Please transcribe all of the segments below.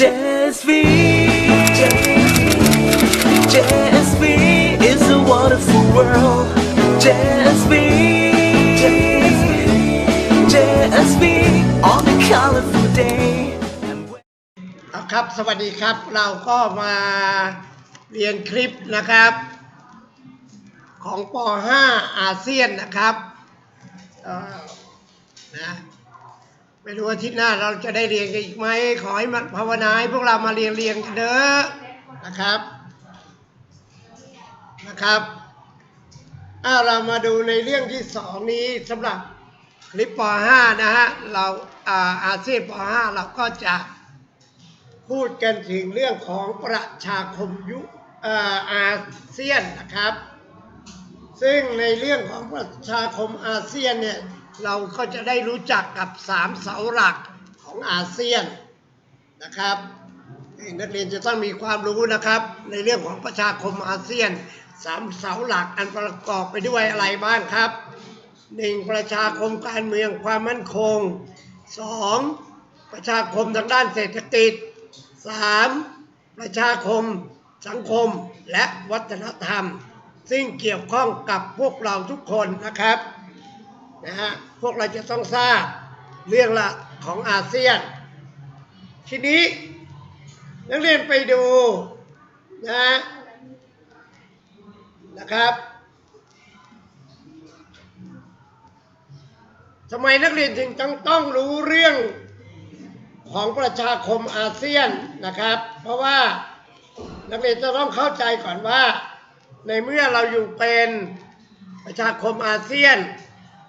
JSV JSV is a wonderful world JSV JSV on a colorful day เอาครับ สวัสดีครับ เราก็มาเรียนคลิปนะครับ ของป .5 อาเซียนนะครับนะ ไม่รู้ว่าอาทิตย์หน้าเราจะได้เรียนกันอีกไหมขอให้มาภาวนาให้พวกเรามาเรียนเรียนกันเด้อนะครับนะครับอาเรามาดูในเรื่องที่สองนี้สำหรับคลิปป .5 นะฮะเราอาอาเซียนป .5 เราก็จะพูดกันถึงเรื่องของประชาคมยุอ่ออาเซียนนะครับ ซึ่งในเรื่องของประชาคมอาเซียนเนี่ย เราก็จะได้รู้จักกับสามเสาหลักของอาเซียนนะครับนักเรียนจะต้องมีความรู้นะครับ ในเรื่องของประชาคมอาเซียนสามเสาหลักอันประกอบไปด้วยอะไรบ้างครับหนึ่งประชาคมการเมืองความมั่นคงสองประชาคมทางด้านเศรษฐกิจ 3. ประชาคมสังคมและวัฒนธรรม ซึ่งเกี่ยวข้องกับพวกเราทุกคนนะครับ นะฮะพวกเราจะต้องทราบเรื่องละของอาเซียน ทีนี้นักเรียนไปดูนะนะครับทำไมนักเรียนจึงต้องต้องรู้เรื่องของประชาคมอาเซียนนะครับ เพราะว่านักเรียนจะต้องเข้าใจก่อนว่า ในเมื่อเราอยู่เป็นประชาคมอาเซียน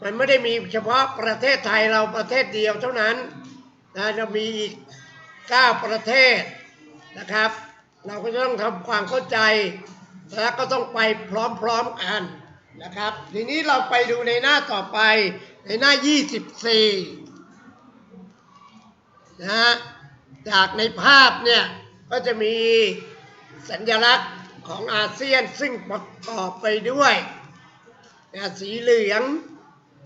มันไม่ได้มีเฉพาะประเทศไทยเราประเทศเดียวเท่านั้นนะจะมีอีก 9 ประเทศนะครับ เราก็จะต้องทำความเข้าใจ และก็ต้องไปพร้อมๆกันนะครับ ทีนี้เราไปดูในหน้าต่อไปในหน้า 24 นะฮะจากในภาพเนี่ย ก็จะมีสัญลักษณ์ของอาเซียนซึ่งประกอบไปด้วยสีเหลือง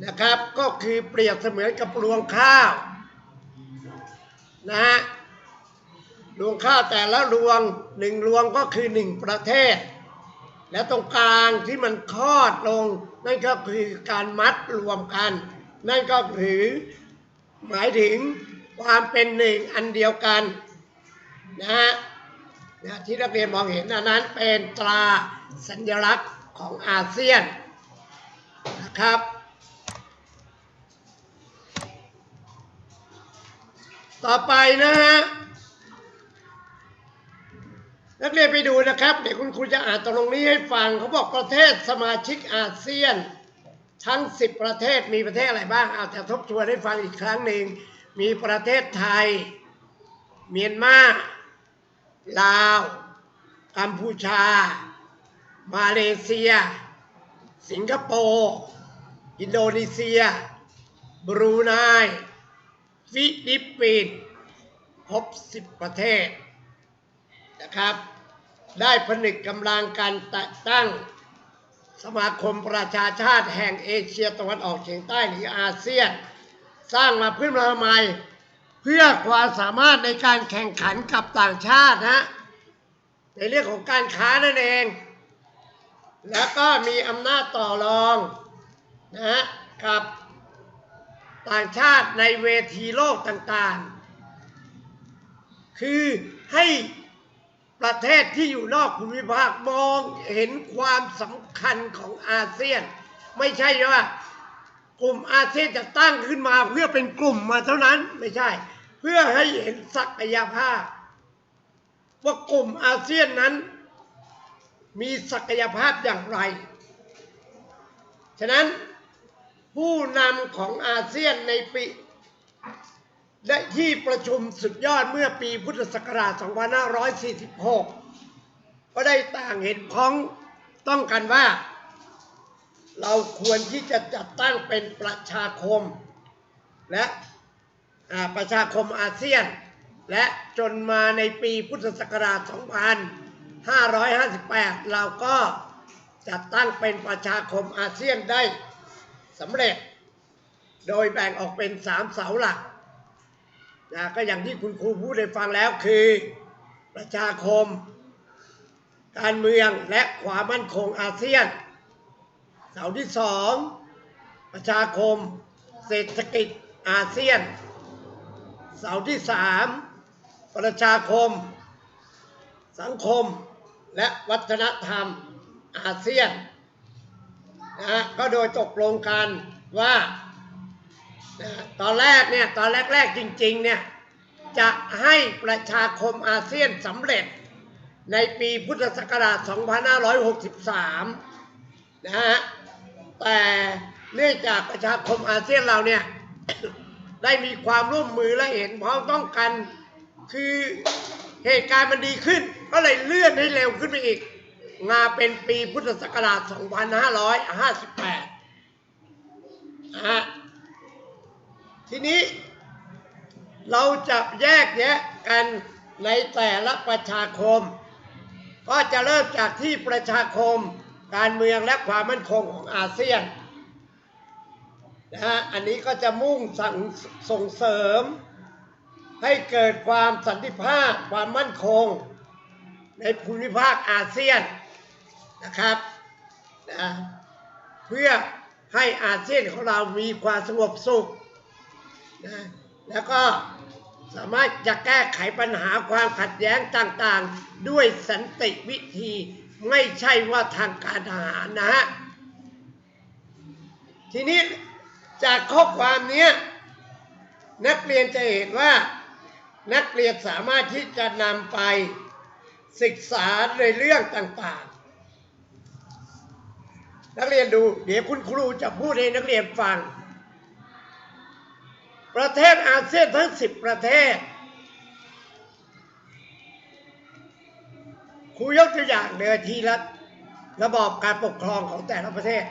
นะครับก็คือเปรียบเสมือนกับรวงข้าวนะฮะรวงข้าวแต่ละรวงหนึ่งรวงก็คือหนึ่งประเทศ และตรงกลางที่มันคลอดลง นั่นก็คือการมัดรวมกัน นั่นก็คือหมายถึงความเป็นหนึ่งอันเดียวกันนะฮะนะที่นักเรียนมองเห็นนนั้นเป็นตราสัญลักษณ์ของอาเซียนนะครับ ต่อไปนะฮะนักเรียนไปดูนะครับ เดี๋ยวคุณครูจะอ่านตรงนี้ให้ฟังเขาบอกประเทศสมาชิกอาเซียน ทั้ง 10 ประเทศมีประเทศอะไรบ้างเอาจะทบทวนให้ฟังอีกครั้งหนึ่งมีประเทศไทย เมียนมาลาว กัมพูชา มาเลเซีย สิงคโปร์ อินโดนีเซีย บรูไน ฟิลิปปินส์ครบ10 ประเทศนะครับ ได้ผนึกกำลังการตั้งสมาคมประชาชาติแห่งเอเชียตะวันออกเฉียงใต้หรืออาเซียน สร้างมาเพื่อมาทำไมเพื่อความสามารถในการแข่งขันกับต่างชาตินะในเรื่องของการค้านั่นเอง แล้วก็มีอำนาจต่อรองนะฮะกับ ต่างชาติในเวทีโลกต่างๆ คือให้ประเทศที่อยู่นอกภูมิภาคมองเห็นความสำคัญของอาเซียน ไม่ใช่ว่ากลุ่มอาเซียนจะตั้งขึ้นมาเพื่อเป็นกลุ่มมาเท่านั้นไม่ใช่ เพื่อให้เห็นศักยภาพ ว่ากลุ่มอาเซียนนั้น มีศักยภาพอย่างไร ฉะนั้น ผู้นำของอาเซียนในปีได้ที่ประชุมสุดยอดเมื่อปีพุทธศักราช 2546 ก็ได้ต่างเห็นพ้องต้องกันว่า เราควรที่จะจัดตั้งเป็นประชาคม และอาประชาคมอาเซียน และจนมาในปีพุทธศักราช 2558 เราก็จัดตั้งเป็นประชาคมอาเซียนได้ สำเร็จ โดยแบ่งออกเป็นสามเสาหลักนะก็อย่างที่คุณครูพูดให้ฟังแล้วคือ ประชาคม การเมืองและความมั่นคงอาเซียน เสาที่สองประชาคม เศรษฐกิจอาเซียน เสาที่สามประชาคม สังคมและวัฒนธรรมอาเซียน นะฮะก็โดยตกลงกันว่านะตอนแรกเนี่ยตอนแรกๆจริงๆเนี่ยจะให้ประชาคมอาเซียนสำเร็จในปีพุทธศักราช 2563 นะฮะ แต่เนื่องจากประชาคมอาเซียนเราเนี่ย ได้มีความร่วมมือและเห็นพ้องต้องกัน คือเหตุการณ์มันดีขึ้น ก็เลยเลื่อนให้เร็วขึ้นไปอีก มาเป็นปีพุทธศักราช 2558นะฮะทีนี้เราจะแยกแยะกันในแต่ละประชาคม ก็จะเริ่มจากที่ประชาคมการเมืองและความมั่นคงของอาเซียนนะฮะอันนี้ก็จะมุ่งส่งส่งเสริม ให้เกิดความสันติภาพความมั่นคง ในภูมิภาคอาเซียน นะครับนะเพื่อให้อาเซียนของเรามีความสงบสุขนะแล้วก็สามารถจะแก้ไขปัญหาความขัดแย้งต่างๆ ด้วยสันติวิธีไม่ใช่ว่าทางการทหารนะฮะ ทีนี้จากข้อความนี้นักเรียนจะเห็นว่านักเรียนสามารถที่จะนำไปศึกษาในเรื่องต่างๆ นักเรียนดู เดี๋ยวคุณครูจะพูดให้นักเรียนฟัง ประเทศอาเซียนทั้ง10ประเทศ ครูยกตัวอย่างเดินทีละระบอบการปกครองของแต่ละประเทศ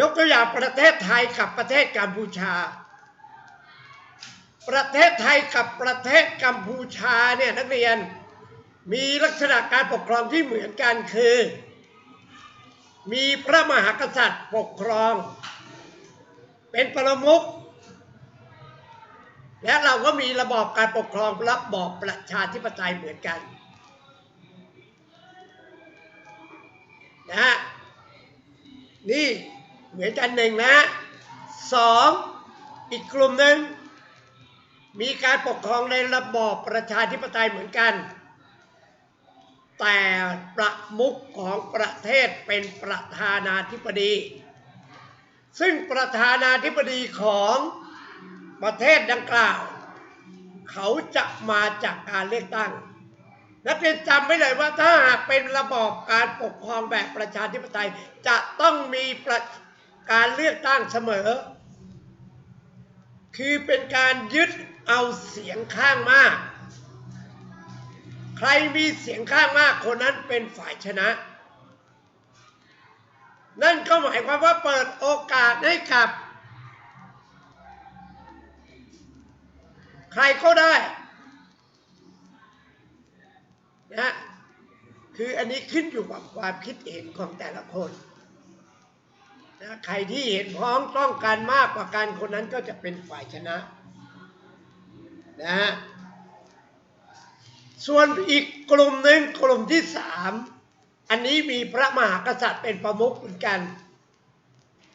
ยกตัวอย่างประเทศไทยกับประเทศกัมพูชา ประเทศไทยกับประเทศกัมพูชาเนี่ยนักเรียนมีลักษณะการปกครองที่เหมือนกันคือ มีพระมหากษัตริย์ปกครอง เป็นประมุขและเราก็มีระบอบการปกครองระบอบประชาธิปไตยเหมือนกันนะฮะนี่เหมือนกันหนึ่งนะสองอีกกลุ่มหนึ่งมีการปกครองในระบอบประชาธิปไตยเหมือนกัน แต่ประมุขของประเทศเป็นประธานาธิบดี ซึ่งประธานาธิบดีของประเทศดังกล่าว เขาจะมาจากการเลือกตั้ง นักเรียนจำไว้เลยว่าถ้าหากเป็นระบอบการปกครองแบบประชาธิปไตยจะต้องมีการเลือกตั้งเสมอ คือเป็นการยึดเอาเสียงข้างมาก ใครมีเสียงข้างมากคนนั้นเป็นฝ่ายชนะ นั่นก็หมายความว่าเปิดโอกาสให้กับ ใครก็ได้นะคืออันนี้ขึ้นอยู่กับความคิดเห็นของแต่ละคนนะใครที่เห็นพ้องต้องการมากกว่ากันคนนั้นก็จะเป็นฝ่ายชนะนะฮะ ส่วนอีกกลุ่มหนึ่งกลุ่มที่สามอันนี้มีพระมหากษัตริย์เป็นประมุขเหมือนกัน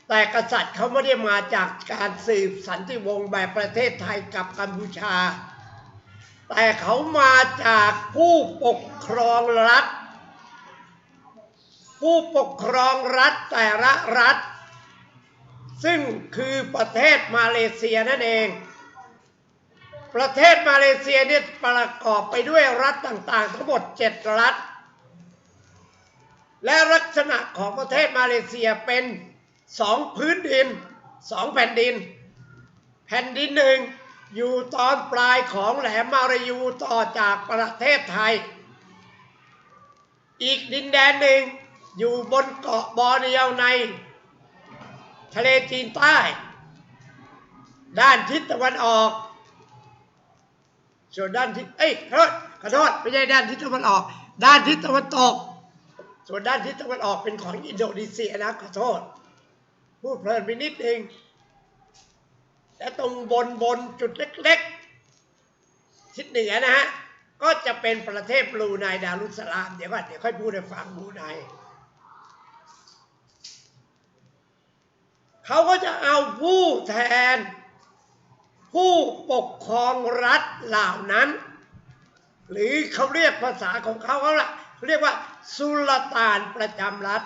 แต่กษัตริย์เขาไม่ได้มาจากการสืบสันติวงศ์แบบประเทศไทยกับกัมพูชา แต่เขามาจากผู้ปกครองรัฐ ผู้ปกครองรัฐแต่ละรัฐ ซึ่งคือประเทศมาเลเซียนั่นเอง ประเทศมาเลเซียเนี่ยประกอบไปด้วยรัฐต่างๆ ทั้งหมด 7 รัฐ และลักษณะของประเทศมาเลเซียเป็นสองพื้นดินสองแผ่นดิน แผ่นดินหนึ่งอยู่ตอนปลายของแหลมมารายูต่อจากประเทศไทย อีกดินแดนหนึ่งอยู่บนเกาะบอร์เนียวใน ทะเลจีนใต้ ด้านทิศตะวันออก ส่วนด้านทิศเอ้ยขอโทษขอโทษไม่ใช่ด้านทิศตะวันออก ด้านทิศตะวันตก ส่วนด้านทิศตะวันออกเป็นของอินโดนีเซียนะขอโทษ พูดเพลินไปนิดเองและตรงบนบนจุดเล็กๆ ทิศเหนือนะฮะ ก็จะเป็นประเทศบรูไนดารุสสลาม เดี๋ยวก่อนเดี๋ยวค่อยพูดให้ฟังบรูไนเขาก็จะเอาผู้แทน ผู้ปกครองรัฐเหล่านั้น หรือเขาเรียกภาษาของเขาเขาละเรียกว่าสุลต่านประจำรัฐ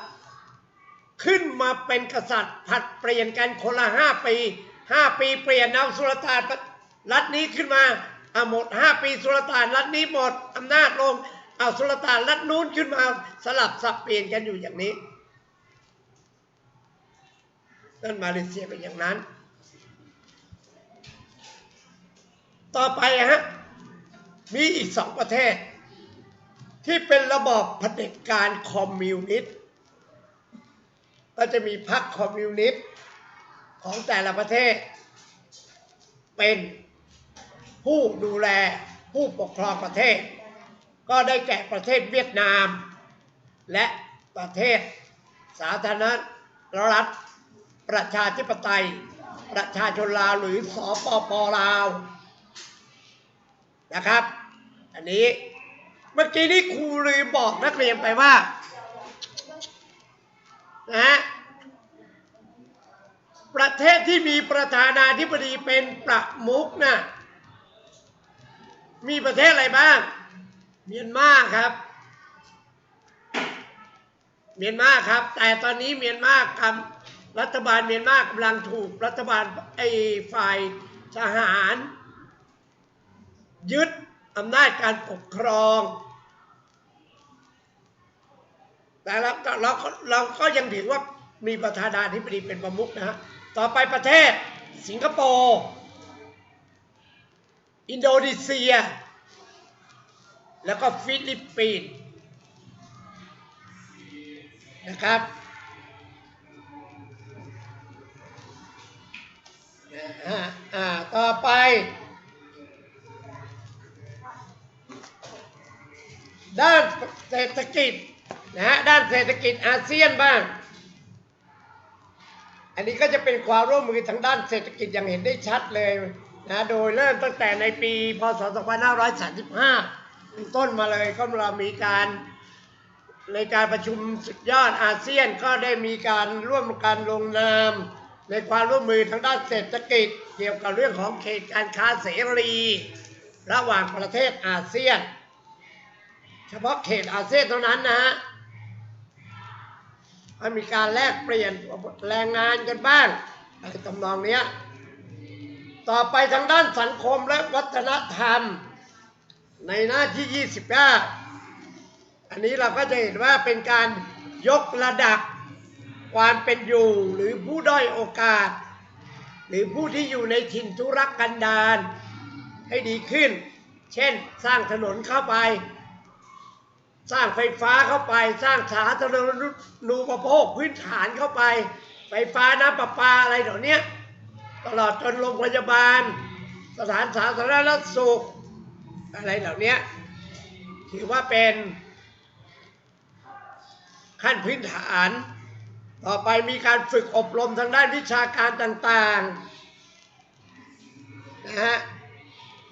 ขึ้นมาเป็นกษัตริย์ผัดเปลี่ยนกันคนละห้าปีห้าปีเปลี่ยนเอาสุลต่านรัฐนี้ขึ้นมาเอาหมดห้าปีสุลต่านรัฐนี้หมดอำนาจลงเอาสุลต่านรัฐนู้นขึ้นมาสลับสับเปลี่ยนกันอยู่อย่างนี้นั่นมาเลเซียเป็นอย่างนั้น ต่อไปฮะมีอีกสองประเทศ ที่เป็นระบอบเผด็จการคอมมิวนิสต์ก็จะมีพรรคคอมมิวนิสต์ของแต่ละประเทศ เป็นผู้ดูแลผู้ปกครองประเทศ ก็ได้แก่ประเทศเวียดนาม และประเทศสาธารณรัฐประชาธิปไตย ประชาชนลาวหรือสปปลาว นะครับ อันนี้เมื่อกี้นี้ครูลืมบอกนักเรียนไปว่านะฮะประเทศที่มีประธานาธิบดีเป็นประมุขนะมีประเทศอะไรบ้าง เมียนมาครับ เมียนมาครับ แต่ตอนนี้เมียนมาครับรัฐบาลเมียนมากำลังถูกรัฐบาลไอ้ฝ่ายทหาร ยึดอำนาจการปกครอง แต่เราเราเราก็ยังถือว่ามีประธานาธิบดีเป็นประมุขนะฮะ ต่อไปประเทศสิงคโปร์ อินโดนีเซีย แล้วก็ฟิลิปปินส์นะครับต่อไป ด้านเศรษฐกิจนะฮะด้านเศรษฐกิจอาเซียนบ้าง อันนี้ก็จะเป็นความร่วมมือทางด้านเศรษฐกิจอย่างเห็นได้ชัดเลยนะโดยเริ่มตั้งแต่ในปีพศ 2535เป็นต้นมาเลยก็เรามีการในการประชุมสุดยอดอาเซียนก็ได้มีการร่วมกันลงนามในความร่วมมือทางด้านเศรษฐกิจ เกี่ยวกับเรื่องของเขตการค้าเสรี ระหว่างประเทศอาเซียน เฉพาะเขตอาเซียนเท่านั้นนะฮะมันมีการแลกเปลี่ยนแรงงานกันบ้างอะไรตำนองเนี้ย ต่อไปทางด้านสังคมและวัฒนธรรม ในหน้าที่29อันนี้เราก็จะเห็นว่าเป็นการยกระดับความเป็นอยู่หรือผู้ด้อยโอกาส หรือผู้ที่อยู่ในถิ่นทุรกันดารให้ดีขึ้น เช่นสร้างถนนเข้าไป สร้างไฟฟ้าเข้าไป สร้างสาธารณูปโภคพื้นฐานเข้าไป ไฟฟ้าน้ำประปาอะไรเหล่านี้ตลอดจนโรงพยาบาล สถานสาธารณสุข อะไรเหล่านี้ถือว่าเป็นขั้นพื้นฐาน ต่อไปมีการฝึกอบรมทางด้านวิชาการต่างๆนะฮะ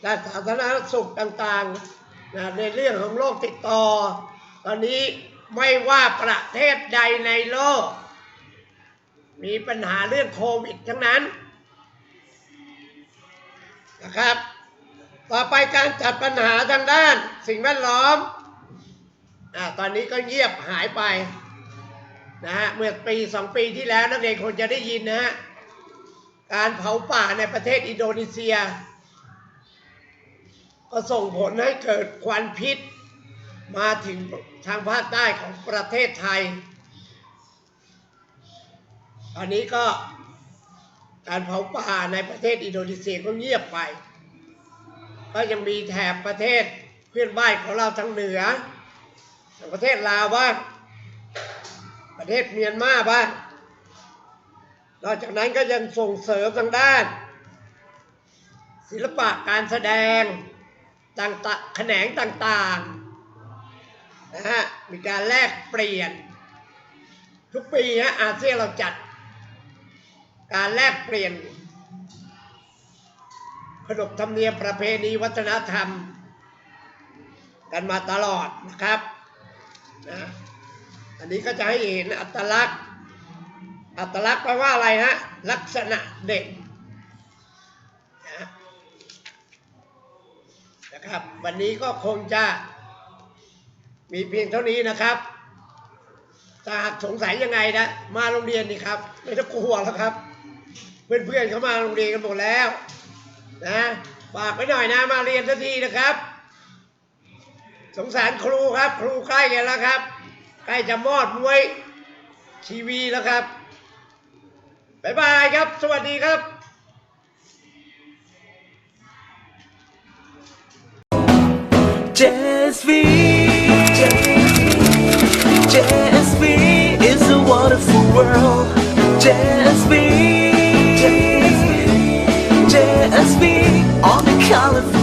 ด้านสาธารณสุขต่างๆ นะในเรื่องของโรคติดต่อ ตอนนี้ไม่ว่าประเทศใดในโลก มีปัญหาเรื่องโควิดทั้งนั้นนะครับ ต่อไปการจัดปัญหาทางด้านสิ่งแวดล้อมอ่าตอนนี้ก็เงียบหายไปนะฮะเมื่อปีสองปีที่แล้วนักเรียนคงจะได้ยินนะฮะการเผาป่าในประเทศอินโดนีเซีย ก็ส่งผลให้เกิดควันพิษ มาถึงทางภาคใต้ของประเทศไทย ตอนนี้ก็การเผาป่าในประเทศอินโดนีเซียก็เงียบไป ก็ยังมีแถบประเทศเพื่อนบ้านของเราทางเหนืออย่างประเทศลาวบ้างประเทศเมียนมาบ้างนอกจากนั้นก็ยังส่งเสริมทางด้าน ศิลปะการแสดง ต่างๆแขนงต่างๆนะฮะมีการแลกเปลี่ยน ทุกปีฮะอาเซียนเราจัด การแลกเปลี่ยนขนบธรรมเนียมประเพณีวัฒนธรรม กันมาตลอดนะครับนะอันนี้ก็จะให้เห็นอัตลักษณ์ อัตลักษณ์แปลว่าอะไรฮะลักษณะเด่นนะ นะครับ วันนี้ก็คงจะมีเพียงเท่านี้นะครับถ้าหากสงสัยยังไงนะ มาโรงเรียนนี่ครับ ไม่ต้องกลัวแล้วครับ เพื่อนๆเขามาโรงเรียนกันหมดแล้วนะฝากไว้หน่อยนะมาเรียนสักทีนะครับ สงสารครูครับ ครูใกล้กันแล้วครับ ใกล้จะมอดมวยทีวีแล้วครับบ๊ายบายครับ สวัสดีครับ JSV JSV is a wonderful world JSV JSV on a colorful